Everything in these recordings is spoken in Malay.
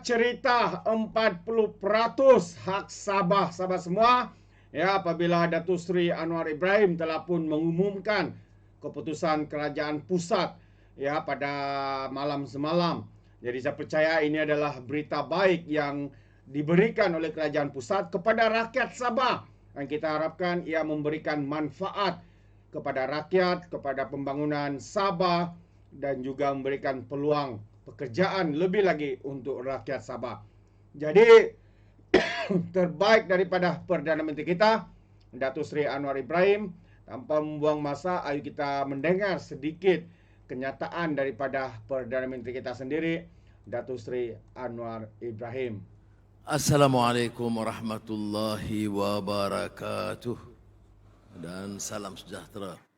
cerita 40% hak Sabah Sabah semua ya apabila Datuk Seri Anwar Ibrahim telah pun mengumumkan keputusan kerajaan pusat ya pada malam semalam. Jadi saya percaya ini adalah berita baik yang diberikan oleh kerajaan pusat kepada rakyat Sabah. Dan kita harapkan ia memberikan manfaat kepada rakyat, kepada pembangunan Sabah dan juga memberikan peluang pekerjaan lebih lagi untuk rakyat Sabah. Jadi terbaik daripada Perdana Menteri kita, Datuk Seri Anwar Ibrahim, tanpa membuang masa, ayo kita mendengar sedikit kenyataan daripada Perdana Menteri kita sendiri, Datuk Seri Anwar Ibrahim. Assalamualaikum warahmatullahi wabarakatuh dan salam sejahtera.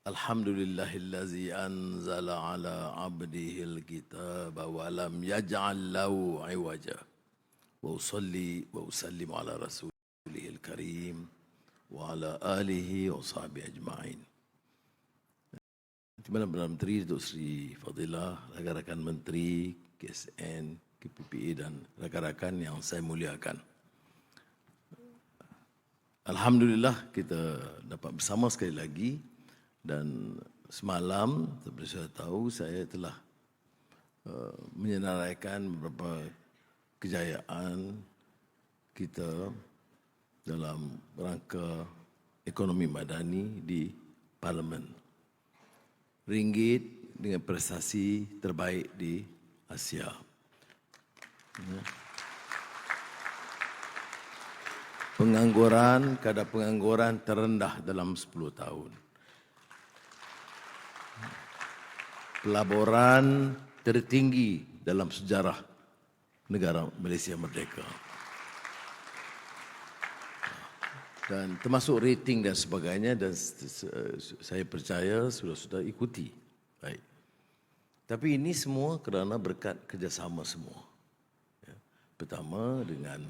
Alhamdulillahillazi anzala ala abdihi alkitab wa lam yaj'al lahu iwaja. Wa usalli wa usallim ala rasulih alkarim wa ala alihi ajma'in. Terima kasih Menteri Datuk Seri Fadilah, rakan-rakan Menteri, KSN, KPPA dan rakan-rakan yang saya muliakan. Alhamdulillah kita dapat bersama sekali lagi dan semalam seperti saya tahu saya telah uh, menyenaraikan beberapa kejayaan kita dalam rangka ekonomi madani di parlimen. Ringgit dengan prestasi terbaik di Asia. Ya. Pengangguran, kadar pengangguran terendah dalam 10 tahun. Pelaburan tertinggi dalam sejarah negara Malaysia merdeka. Dan termasuk rating dan sebagainya dan saya percaya sudah-sudah ikuti. Baik. Tapi ini semua kerana berkat kerjasama semua. Ya. Pertama dengan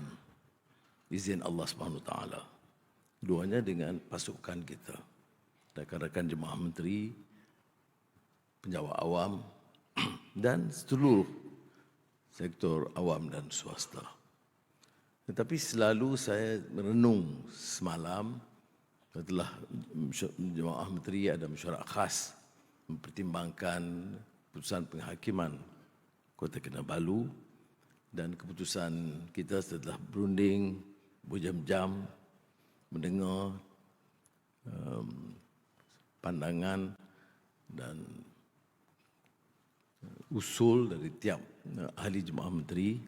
izin Allah Subhanahu Taala. Duanya dengan pasukan kita. Rakan-rakan jemaah menteri, penjawat awam dan seluruh sektor awam dan swasta. Tetapi selalu saya merenung semalam setelah jemaah menteri ada mesyuarat khas mempertimbangkan keputusan penghakiman Kota Kinabalu dan keputusan kita setelah berunding berjam-jam mendengar um, pandangan dan usul dari tiap uh, ahli jemaah menteri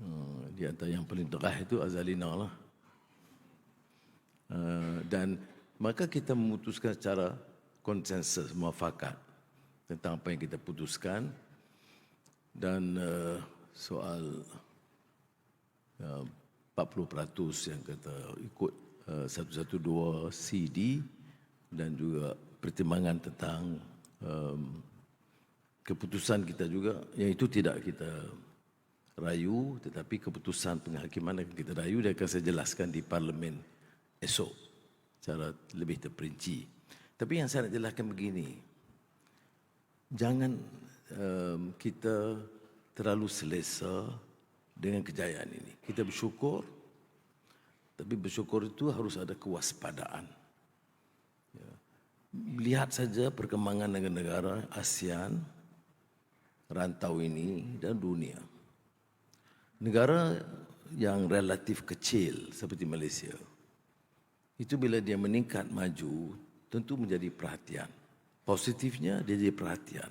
uh, di antara yang paling terah itu Azalina lah. Uh, dan maka kita memutuskan secara konsensus muafakat tentang apa yang kita putuskan dan soal 40% yang kata ikut 112 CD dan juga pertimbangan tentang um, keputusan kita juga yang itu tidak kita rayu tetapi keputusan penghakiman akan kita rayu dan akan saya jelaskan di parlimen esok secara lebih terperinci. Tapi yang saya nak jelaskan begini. Jangan um, kita terlalu selesa dengan kejayaan ini. Kita bersyukur tapi bersyukur itu harus ada kewaspadaan. Ya. Lihat saja perkembangan negara-negara ASEAN rantau ini dan dunia. Negara yang relatif kecil seperti Malaysia, itu bila dia meningkat maju, tentu menjadi perhatian. Positifnya dia jadi perhatian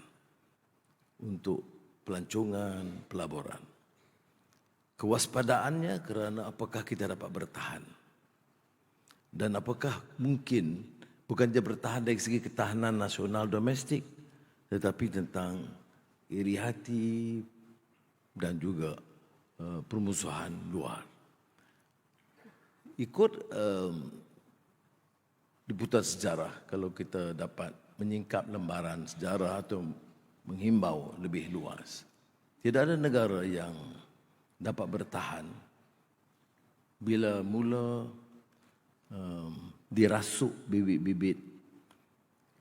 untuk pelancongan, pelaburan. Kewaspadaannya kerana apakah kita dapat bertahan. Dan apakah mungkin bukan dia bertahan dari segi ketahanan nasional domestik, tetapi tentang iri hati dan juga uh, permusuhan luar. Ikut um, diputar sejarah kalau kita dapat menyingkap lembaran sejarah atau menghimbau lebih luas. Tidak ada negara yang dapat bertahan bila mula um, dirasuk bibit-bibit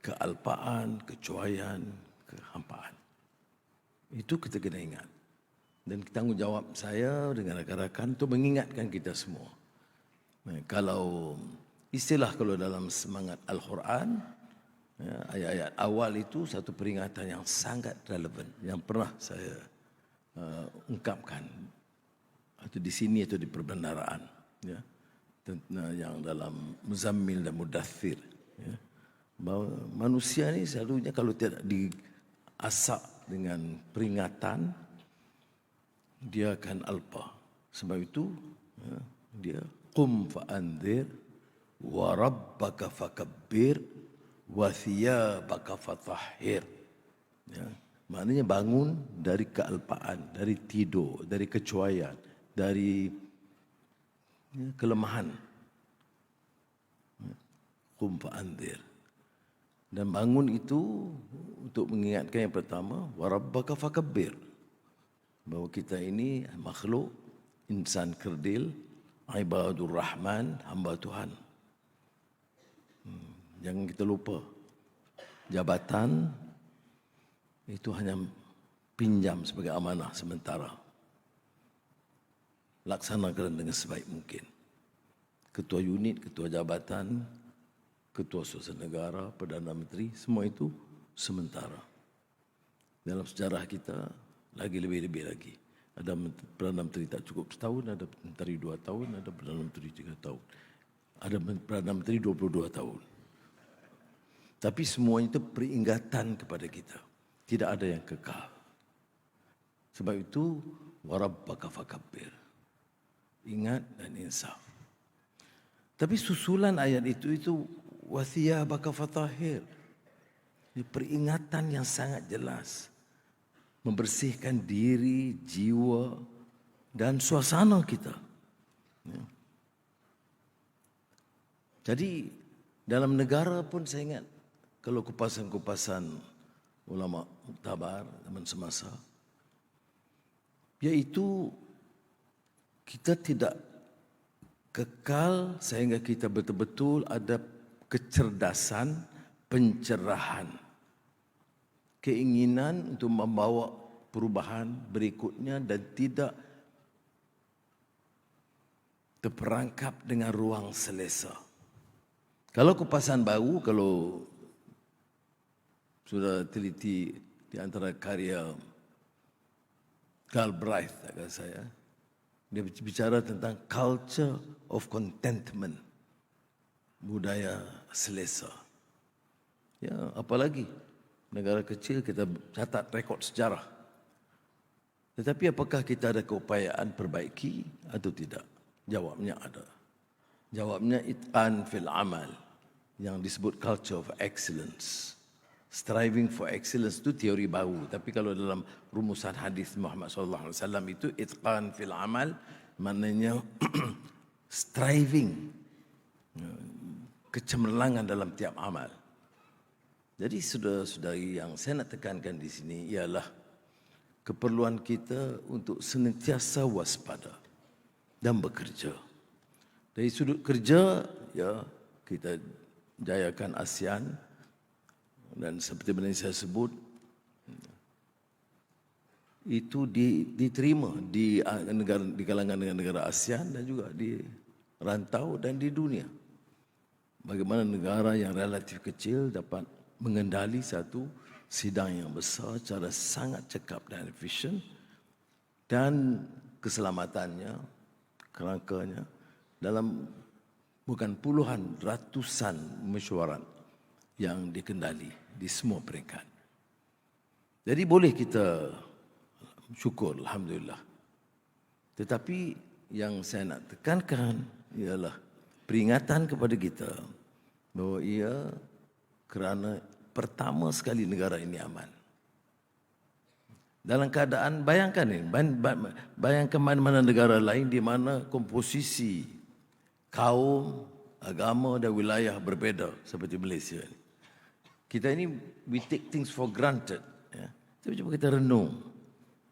kealpaan, kecuaian, kehampaan. Itu kita kena ingat. Dan tanggungjawab saya dengan rakan-rakan untuk mengingatkan kita semua. Eh, Kalau istilah kalau dalam semangat Al-Quran, ya, ayat-ayat awal itu satu peringatan yang sangat relevan yang pernah saya uh, ungkapkan atau di sini atau di perbendaraan ya yang dalam Muzammil dan Mudathir ya bahawa manusia ni selalunya kalau tidak diasak dengan peringatan dia akan alpa. Sebab itu ya, dia qum fa anzir wa rabbaka fakabbir wa thiyabaka fatahhir. Ya maknanya bangun dari kealpaan dari tidur dari kecuaian dari ya, kelemahan. Qum fa dan bangun itu untuk mengingatkan yang pertama warabbaka fakabbir. Bahawa kita ini makhluk insan kerdil ibadur rahman hamba Tuhan. Hmm, jangan kita lupa jabatan itu hanya pinjam sebagai amanah sementara. Laksanakan dengan sebaik mungkin. Ketua unit ketua jabatan ketua suasana negara, perdana menteri, semua itu sementara. Dalam sejarah kita lagi lebih-lebih lagi. Ada perdana menteri tak cukup setahun, ada menteri dua tahun, ada perdana menteri tiga tahun. Ada perdana menteri dua puluh dua tahun. Tapi semua itu peringatan kepada kita. Tidak ada yang kekal. Sebab itu, warabbaka fakabbir. Ingat dan insaf. Tapi susulan ayat itu itu wathiyabaka fatahir. Ini peringatan yang sangat jelas. Membersihkan diri, jiwa dan suasana kita. Ya. Jadi dalam negara pun saya ingat kalau kupasan-kupasan ulama muktabar zaman semasa yaitu kita tidak kekal sehingga kita betul-betul ada kecerdasan, pencerahan, keinginan untuk membawa perubahan berikutnya dan tidak terperangkap dengan ruang selesa. Kalau kupasan baru, kalau sudah teliti di antara karya Galbraith, kata saya, dia bicara tentang culture of contentment budaya selesa. Ya, apalagi negara kecil kita catat rekod sejarah. Tetapi apakah kita ada keupayaan perbaiki atau tidak? Jawabnya ada. Jawabnya it'an fil amal yang disebut culture of excellence. Striving for excellence itu teori baru. Tapi kalau dalam rumusan hadis Muhammad sallallahu alaihi wasallam itu itqan fil amal maknanya striving kecemerlangan dalam tiap amal. Jadi saudara-saudari yang saya nak tekankan di sini ialah keperluan kita untuk senantiasa waspada dan bekerja. Dari sudut kerja, ya kita jayakan ASEAN dan seperti mana saya sebut, itu diterima di negara di kalangan negara ASEAN dan juga di rantau dan di dunia bagaimana negara yang relatif kecil dapat mengendali satu sidang yang besar secara sangat cekap dan efisien dan keselamatannya, kerangkanya dalam bukan puluhan, ratusan mesyuarat yang dikendali di semua peringkat. Jadi boleh kita syukur, Alhamdulillah. Tetapi yang saya nak tekankan ialah peringatan kepada kita bahawa ia kerana pertama sekali negara ini aman. Dalam keadaan bayangkan ini, bayangkan mana-mana negara lain di mana komposisi kaum, agama dan wilayah berbeza seperti Malaysia. Kita ini we take things for granted. Ya. Tapi cuba kita renung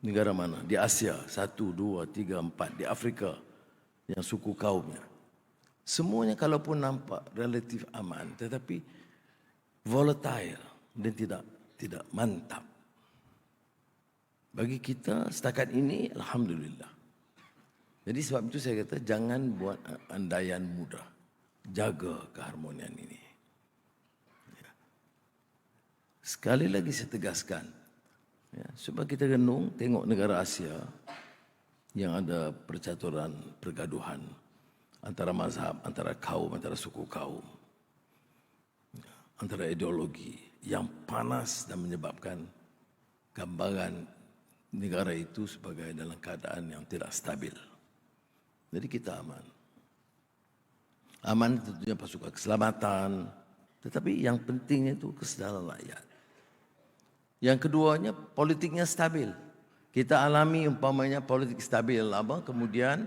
negara mana di Asia satu, dua, tiga, empat di Afrika yang suku kaumnya Semuanya kalaupun nampak relatif aman tetapi volatile dan tidak tidak mantap. Bagi kita setakat ini alhamdulillah. Jadi sebab itu saya kata jangan buat andaian mudah. Jaga keharmonian ini. Ya. Sekali lagi saya tegaskan. Ya, sebab kita renung tengok negara Asia yang ada percaturan pergaduhan antara mazhab, antara kaum, antara suku kaum. Antara ideologi yang panas dan menyebabkan gambaran negara itu sebagai dalam keadaan yang tidak stabil. Jadi kita aman. Aman tentunya pasukan keselamatan. Tetapi yang penting itu kesedaran rakyat. Yang keduanya politiknya stabil. Kita alami umpamanya politik stabil lama kemudian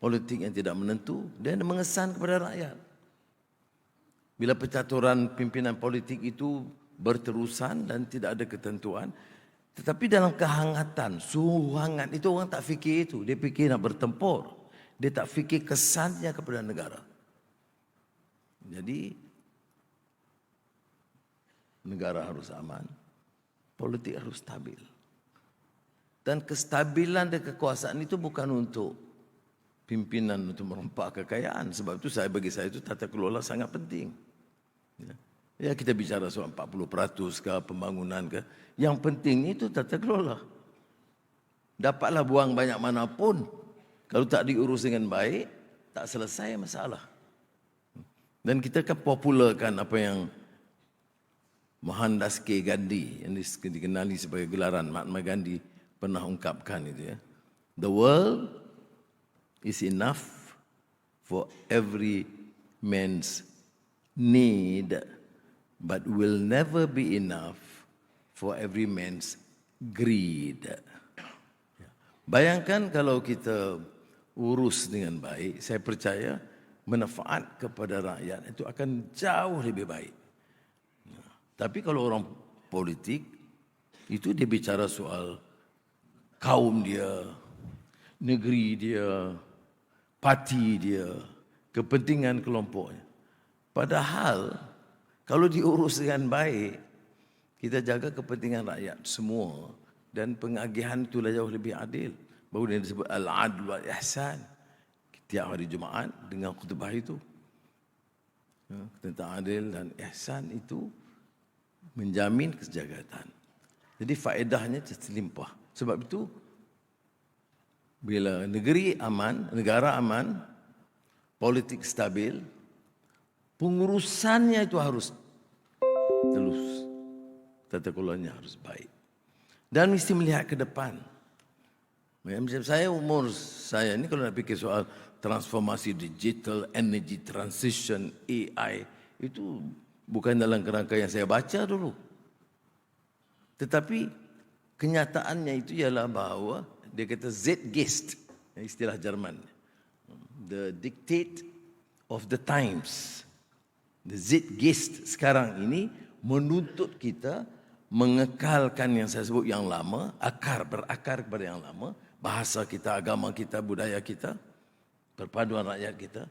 politik yang tidak menentu dan mengesan kepada rakyat. Bila percaturan pimpinan politik itu berterusan dan tidak ada ketentuan, tetapi dalam kehangatan, suhu hangat itu orang tak fikir itu. Dia fikir nak bertempur. Dia tak fikir kesannya kepada negara. Jadi negara harus aman, politik harus stabil. Dan kestabilan dan kekuasaan itu bukan untuk pimpinan untuk merompak kekayaan. Sebab itu saya bagi saya itu tata kelola sangat penting. Ya, ya kita bicara soal 40% ke pembangunan ke. Yang penting itu tata kelola. Dapatlah buang banyak mana pun kalau tak diurus dengan baik, tak selesai masalah. Dan kita kan popularkan apa yang Mohandas K. Gandhi yang dikenali sebagai gelaran Mahatma Gandhi pernah ungkapkan itu ya. The world is enough for every man's need but will never be enough for every man's greed. Bayangkan kalau kita urus dengan baik, saya percaya manfaat kepada rakyat itu akan jauh lebih baik. Tapi kalau orang politik itu dia bicara soal kaum dia, negeri dia, parti dia, kepentingan kelompoknya. Padahal kalau diurus dengan baik, kita jaga kepentingan rakyat semua dan pengagihan itulah jauh lebih adil. Baru dia disebut Al-Adl wal Ihsan. Tiap hari Jumaat dengan khutbah itu. Ya, tentang adil dan ihsan itu menjamin kesejahteraan. Jadi faedahnya terlimpah. Sebab itu bila negeri aman, negara aman, politik stabil, pengurusannya itu harus telus. Tata kelolanya harus baik. Dan mesti melihat ke depan. Macam saya umur saya ni kalau nak fikir soal transformasi digital, energy transition, AI itu bukan dalam kerangka yang saya baca dulu. Tetapi kenyataannya itu ialah bahawa dia kata Zeitgeist, istilah Jerman. The dictate of the times. The Zeitgeist sekarang ini menuntut kita mengekalkan yang saya sebut yang lama, akar berakar kepada yang lama, bahasa kita, agama kita, budaya kita, perpaduan rakyat kita,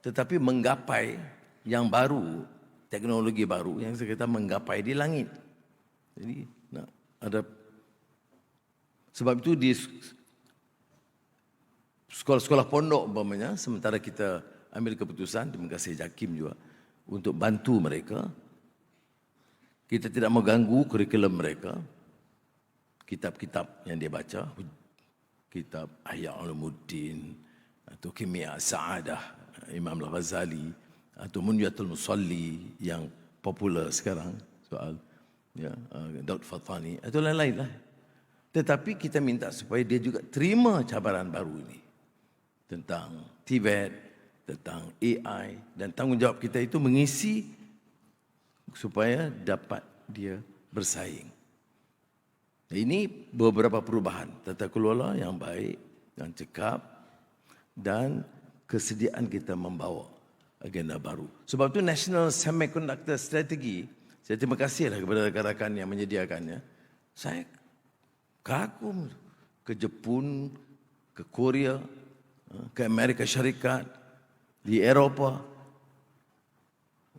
tetapi menggapai yang baru, teknologi baru yang kita menggapai di langit. Jadi nak ada sebab itu di sekolah-sekolah pondok umpamanya sementara kita ambil keputusan terima kasih Jakim juga untuk bantu mereka kita tidak mengganggu kurikulum mereka kitab-kitab yang dia baca kitab Ahya Ulumuddin atau Kimia Sa'adah Imam Al-Ghazali atau Munyatul Musalli yang popular sekarang soal ya uh, Daud Fatani atau lain-lain lah. Tetapi kita minta supaya dia juga terima cabaran baru ini tentang Tibet, tentang AI dan tanggungjawab kita itu mengisi supaya dapat dia bersaing. Ini beberapa perubahan tata kelola yang baik, yang cekap dan kesediaan kita membawa agenda baru. Sebab itu National Semiconductor Strategy, saya terima kasihlah kepada rakan-rakan yang menyediakannya. Saya kagum ke Jepun, ke Korea, ke Amerika Syarikat, di Eropah.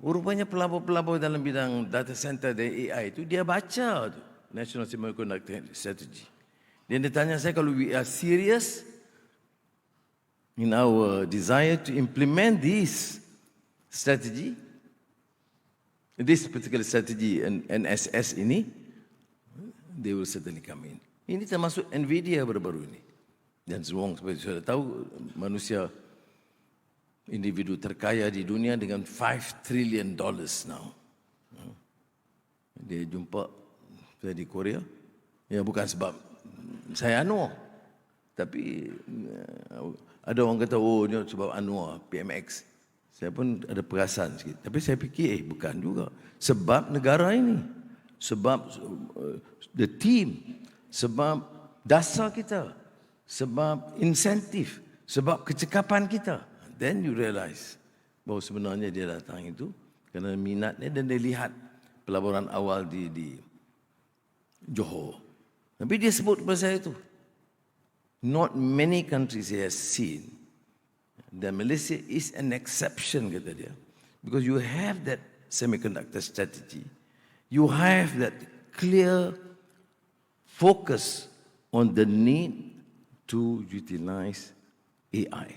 Rupanya pelabur-pelabur dalam bidang data center dan AI itu dia baca tu. National Semiconductor Strategy. Dan dia tanya saya kalau we are serious in our desire to implement this strategy, this particular strategy and NSS ini, they will certainly come in. Ini termasuk Nvidia baru-baru ini. Dan semua seperti sudah tahu, manusia individu terkaya di dunia dengan 5 trillion dollars now. Dia jumpa saya di Korea. Ya bukan sebab saya Anwar. Tapi eh, ada orang kata oh ni sebab Anwar PMX. Saya pun ada perasan sikit. Tapi saya fikir eh bukan juga. Sebab negara ini. Sebab uh, the team. Sebab dasar kita. Sebab insentif. Sebab kecekapan kita. Then you realize bahawa sebenarnya dia datang itu kerana minatnya dan dia lihat pelaburan awal di di Johor. Tapi dia sebut kepada saya itu. Not many countries he has seen. Dan Malaysia is an exception kata dia. Because you have that semiconductor strategy. You have that clear focus on the need to utilize AI.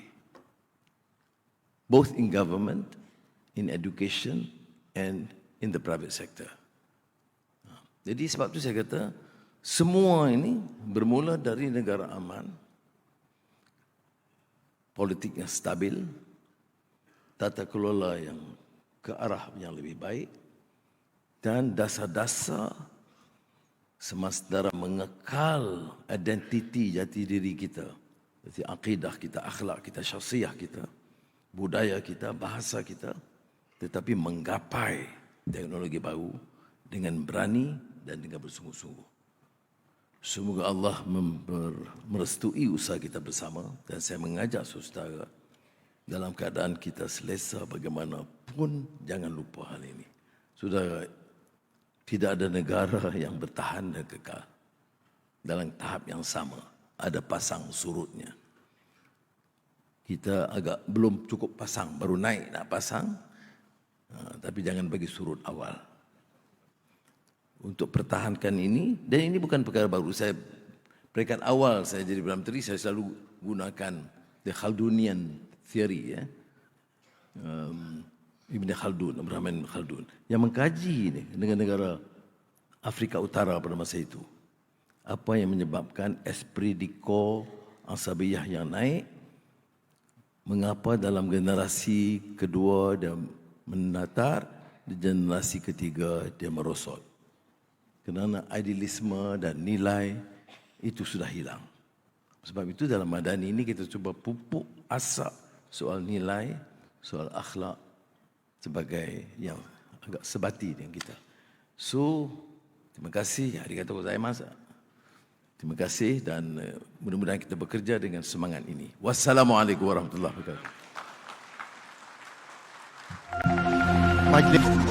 Both in government, in education, and in the private sector. Jadi sebab tu saya kata, semua ini bermula dari negara aman, politik yang stabil, tata kelola yang ke arah yang lebih baik, dan dasar-dasar semasa mengekal identiti jati diri kita. Jadi akidah kita, akhlak kita, syasiah kita, budaya kita, bahasa kita, tetapi menggapai teknologi baru dengan berani dan dengan bersungguh-sungguh. Semoga Allah merestui usaha kita bersama dan saya mengajak saudara dalam keadaan kita selesa bagaimanapun jangan lupa hal ini. Saudara, tidak ada negara yang bertahan dan kekal dalam tahap yang sama. Ada pasang surutnya. Kita agak belum cukup pasang, baru naik nak pasang. Ha, tapi jangan bagi surut awal untuk pertahankan ini dan ini bukan perkara baru saya peringkat awal saya jadi Perdana Menteri saya selalu gunakan the Khaldunian theory ya um, Ibn Khaldun Abraham Khaldun yang mengkaji ini dengan negara Afrika Utara pada masa itu. Apa yang menyebabkan esprit de corps asabiyah yang naik? Mengapa dalam generasi kedua dia menatar di generasi ketiga dia merosot? Kerana idealisme dan nilai itu sudah hilang. Sebab itu dalam madani ini kita cuba pupuk asap soal nilai, soal akhlak sebagai yang agak sebati dengan kita. So, terima kasih. Hari kata masa. Terima kasih dan eh, mudah-mudahan kita bekerja dengan semangat ini. Wassalamualaikum warahmatullahi wabarakatuh. Majlis